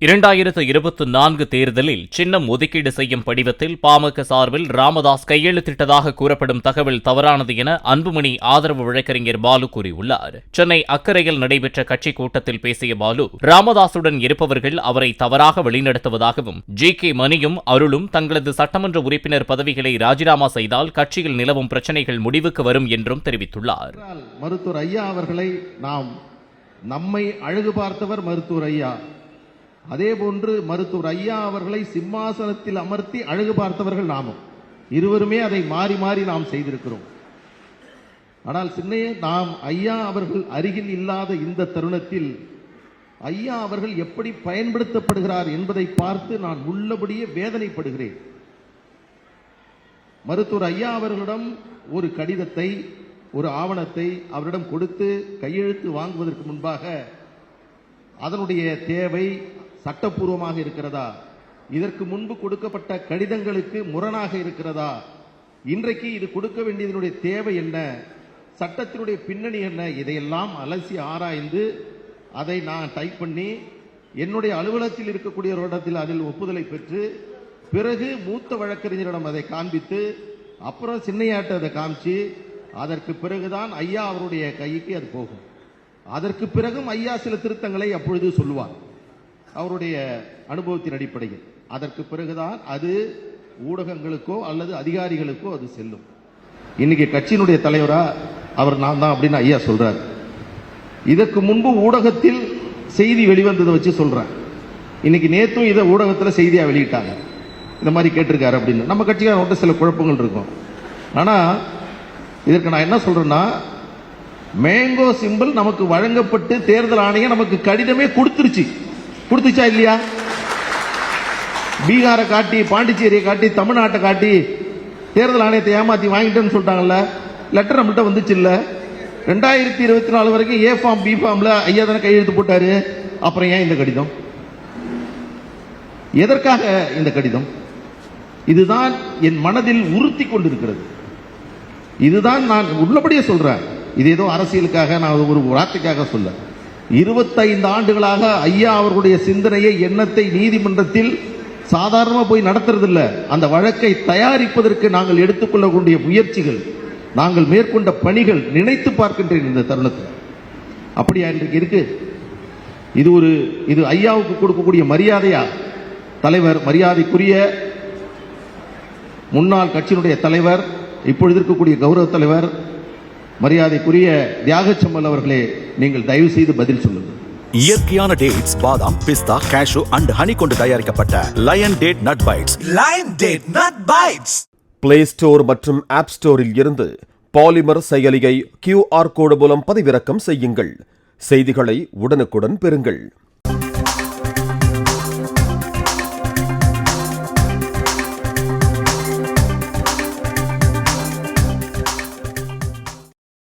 இரண்டாயிரத்து இருபத்தி நான்கு தேர்தலில் சின்னம் ஒதுக்கீடு செய்யும் படிவத்தில் பாமக சார்பில் ராமதாஸ் கையெழுத்திட்டதாக கூறப்படும் தகவல் தவறானது என அன்புமணி ஆதரவு வழக்கறிஞர் பாலு கூறியுள்ளார். சென்னை அக்கரையில் நடைபெற்ற கட்சி கூட்டத்தில் பேசிய பாலு ராமதாசுடன் இருப்பவர்கள் அவரை தவறாக வழிநடத்துவதாகவும் ஜி. கே. மணியும் அருளும் தங்களது சட்டமன்ற உறுப்பினர் பதவிகளை ராஜினாமா செய்தால் கட்சியில் நிலவும் பிரச்சினைகள் முடிவுக்கு வரும் என்றும் தெரிவித்துள்ளார். மருத்துவர் ஐயா அவர்களை நாம் நம்மை அழகு பார்த்தவர் மருத்துவர் ஐயா. அதே போன்று மருத்துவர் ஐயா அவர்களை சிம்மாசனத்தில் அமர்த்தி அழகு பார்த்தவர்கள் நாமும். இருவருமே அதை மாறி மாறி நாம் செய்திருக்கிறோம். ஆனால் சின்னையே நாம் ஐயா அவர்கள் அருகில் இல்லாத இந்த தருணத்தில் ஐயா அவர்கள் எப்படி பயன்படுத்தப்படுகிறார் என்பதை பார்த்து நான் உள்ளபடியே வேதனைப்படுகிறேன். மருத்துவர் ஐயா அவர்களிடம் ஒரு கடிதத்தை ஒரு ஆவணத்தை அவரிடம் கொடுத்து கையெழுத்து வாங்குவதற்கு முன்பாக அதனுடைய தேவை சட்டப்பூர்வமாக இருக்கிறதா? இதற்கு முன்பு கொடுக்கப்பட்ட கடிதங்களுக்கு முரணாக இருக்கிறதா? இன்றைக்கு இது கொடுக்க வேண்டியதனுடைய தேவை என்ன? சட்டத்தினுடைய பின்னணி என்ன? இதையெல்லாம் அலசி ஆராய்ந்து அதை நான் டைப் பண்ணி என்னுடைய அலுவலகத்தில் இருக்கக்கூடிய ஒரு இடத்தில் அதில் ஒப்புதலை பெற்று பிறகு மூத்த வழக்கறிஞரிடம் அதை காண்பித்து அப்புறம் சின்னையாட்ட அதை காமிச்சு அதற்கு பிறகுதான் ஐயா அவருடைய கைக்கு அது போகும். அதற்கு பிறகும் ஐயா சில திருத்தங்களை அப்பொழுது சொல்லுவார். அவருடைய அனுபவத்தின் அடிப்படையில். அதற்கு பிறகுதான் அது ஊடகங்களுக்கோ அல்லது அதிகாரிகளுக்கோ அது செல்லும். இன்னைக்கு கட்சியினுடைய தலைவரா அவர் நான் தான் அப்படின்னு ஐயா சொல்றார். இதற்கு முன்பு ஊடகத்தில் செய்தி வெளிவந்ததை வச்சு சொல்றேன் இன்னைக்கு நேத்தும் இதை ஊடகத்தில் செய்தியா வெளியிட்டாங்க. இந்த மாதிரி கேட்டிருக்காரு அப்படின்னு. நம்ம கட்சிக்காரோட சில குழப்பங்கள் இருக்கும். ஆனா இதற்கு நான் என்ன சொல்றேன்னா மேங்கோ சிம்பிள் நமக்கு வழங்கப்பட்டு தேர்தல் ஆணையம் நமக்கு கடிதமே கொடுத்துருச்சு. கொடுத்துச்சா இல்லையா? பீகாரை காட்டி பாண்டிச்சேரியை காட்டி தமிழ்நாட்டை காட்டி தேர்தல் ஆணையத்தை ஏமாத்தி வாங்கிட்டேன்னு சொல்லிட்டாங்கல்ல. லெட்டர் நம்மள்கிட்ட வந்துச்சு இல்லை. ரெண்டாயிரத்தி இருபத்தி நாலு வரைக்கும் ஏ ஃபார்ம் பி ஃபார்ம்ல ஐயா தானே கையெழுத்து போட்டாரு. அப்புறம் ஏன் இந்த கடிதம்? எதற்காக இந்த கடிதம்? இதுதான் என் மனதில் உறுத்தி கொண்டிருக்கிறது. இதுதான் நான் உள்ளபடியே சொல்றேன். இது ஏதோ அரசியலுக்காக நான் ஒரு வார்த்தைக்காக சொல்ல. இருபத்தைந்து ஆண்டுகளாக ஐயா அவர்களுடைய சிந்தனையை எண்ணத்தை நீதிமன்றத்தில் சாதாரணமாக போய் நடத்துறதில்ல. அந்த வழக்கை தயாரிப்பதற்கு நாங்கள் எடுத்துக்கொள்ளக்கூடிய முயற்சிகள் நாங்கள் மேற்கொண்ட பணிகள் நினைத்து பார்க்கின்றேன் இந்த தருணத்தில். அப்படியா இன்றைக்கு இருக்கு? இது ஒரு இது ஐயாவுக்கு கொடுக்கக்கூடிய மரியாதையா? தலைவர் மரியாதைக்குரிய முன்னாள் கட்சியினுடைய தலைவர் இப்பொழுது இருக்கக்கூடிய கௌரவ தலைவர் மரியாதைக்குரிய தியாகச்சம்மல் அவர்களே நீங்கள் தயவு செய்து பதில் சொல்லுங்கள். இயற்கையான டேட்ஸ் பாதாம் பிஸ்தா கேஷு அண்ட் ஹனி கொண்டு தயாரிக்கப்பட்ட Lion date nut bites Lion Date Nut Bites. Play store மற்றும் ஆப் ஸ்டோரில் இருந்து பாலிமர் செயலியை கியூஆர் கோடு மூலம் பதிவிறக்கம் செய்யுங்கள். செய்திகளை உடனுக்குடன் பெறுங்கள்.